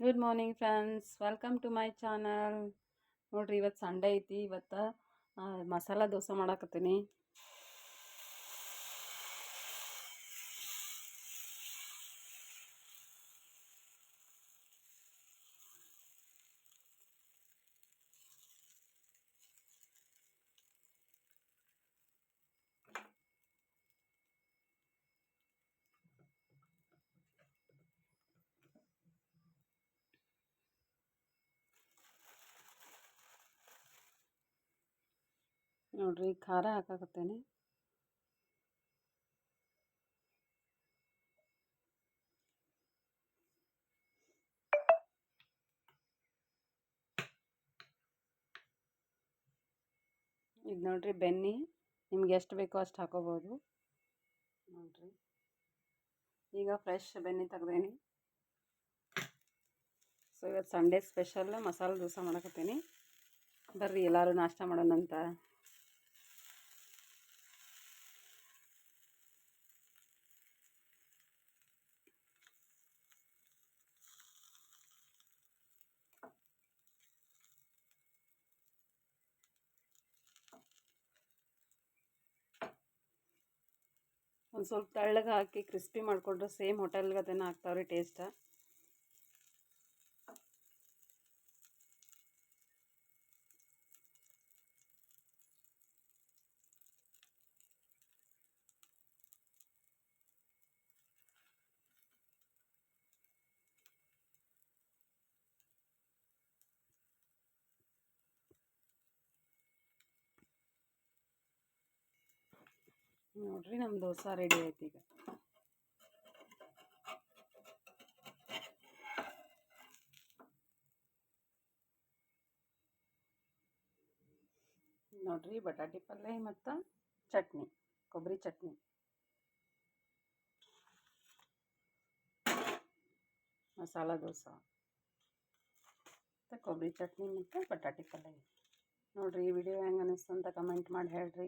Good morning friends welcome to my channel ನೋಡ್ರಿ ಇವತ್ತು Sunday ಐತಿ, ಇವತ್ತು ಮಸಾಲ ದೋಸೆ ಮಾಡಾಕತ್ತೀನಿ. ನೋಡ್ರಿ, ಖಾರ ಹಾಕಾಕತ್ತೇನೆ. ಇದು ನೋಡ್ರಿ ಬೆನ್ನಿ ನಿಮ್ಗೆ ಎಷ್ಟು ಬೇಕೋ ಅಷ್ಟು ಹಾಕೋಬೋದು. ನೋಡ್ರಿ. ಈಗ ಫ್ರೆಶ್ ಬೆನ್ನಿ ತೆಗ್ದೇನಿ. ಸೊ ಇವತ್ತು ಸಂಡೇ ಸ್ಪೆಷಲ್ ಮಸಾಲೆ ದೋಸೆ ಮಾಡಕತ್ತೀನಿ. ಬರ್ರಿ, ಎಲ್ಲರೂ ನಾಷ್ಟ ಮಾಡೋಣಂತ. ಒಂದು ಸ್ವಲ್ಪ ತೆಳ್ಳಗೆ ಹಾಕಿ ಕ್ರಿಸ್ಪಿ ಮಾಡಿಕೊಂಡ್ರೆ ಸೇಮ್ ಹೋಟೆಲ್ಗದೇನ ಆಗ್ತಾವ್ರಿ ಟೇಸ್ಟ್ ನೋಡ್ರಿ ನಮ್ಮ ದೋಸೆ ರೆಡಿ ಆಯ್ತು ಈಗ ನೋಡ್ರಿ ಬಟಾಟಿ ಪಲ್ಯ ಮತ್ತು ಚಟ್ನಿ ಕೊಬ್ಬರಿ ಚಟ್ನಿ ಮಸಾಲ ದೋಸೆ ಮತ್ತು ಕೊಬ್ಬರಿ ಚಟ್ನಿ ಮತ್ತು ಬಟಾಟಿ ಪಲ್ಯ ನೋಡ್ರಿ ಈ ವಿಡಿಯೋ ಹೆಂಗೆ ಅನ್ನಿಸ್ತು ಅಂತ ಕಮೆಂಟ್ ಮಾಡಿ ಹೇಳ್ರಿ